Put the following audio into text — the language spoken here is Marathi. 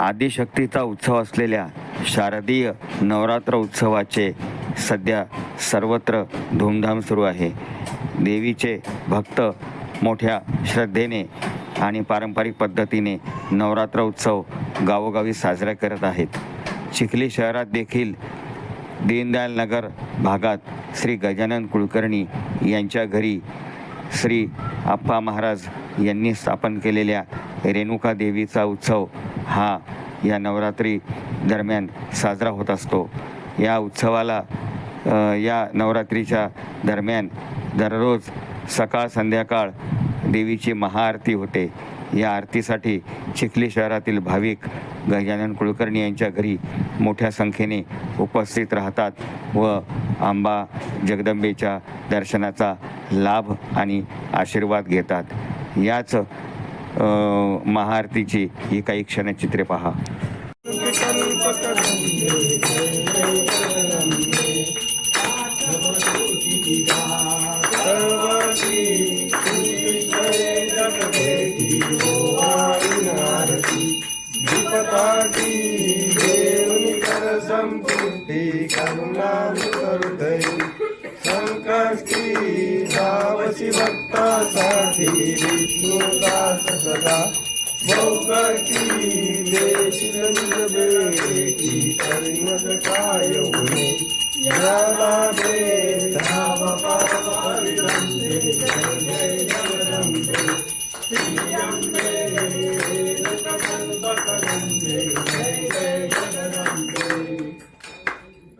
आदिशक्तीचा उत्सव असलेल्या शारदीय नवरात्र उत्सवाचे सध्या सर्वत्र धूमधाम सुरू आहे. देवीचे भक्त मोठ्या श्रद्धेने आणि पारंपरिक पद्धतीने नवरात्र उत्सव गावोगावी साजरा करत आहेत. चिखली शहरात देखील दीनदयाल नगर भागात श्री गजानन कुलकर्णी यांच्या घरी श्री आप्पा महाराज यांनी स्थापन केलेल्या रेणुका देवीचा उत्सव हा या नवरात्री दरम्यान साजरा होत असतो. या उत्सवाला या नवरात्रीच्या दरम्यान दररोज सकाळ संध्याकाळ देवीची महाआरती होते. या आरतीसाठी चिखली शहरातील भाविक गजानन कुलकर्णी यांच्या घरी मोठ्या संख्येने उपस्थित राहतात व आंबा जगदंबेच्या दर्शनाचा लाभ आणि आशीर्वाद घेतात. याच महाआरतीची ही काही क्षणचित्रे पहा दीपताटी देवनी संकष्टी भक्तासाठी विष्णुदास सदा. बहुकटी देशील बेटी परिमद काय होणे? याला दे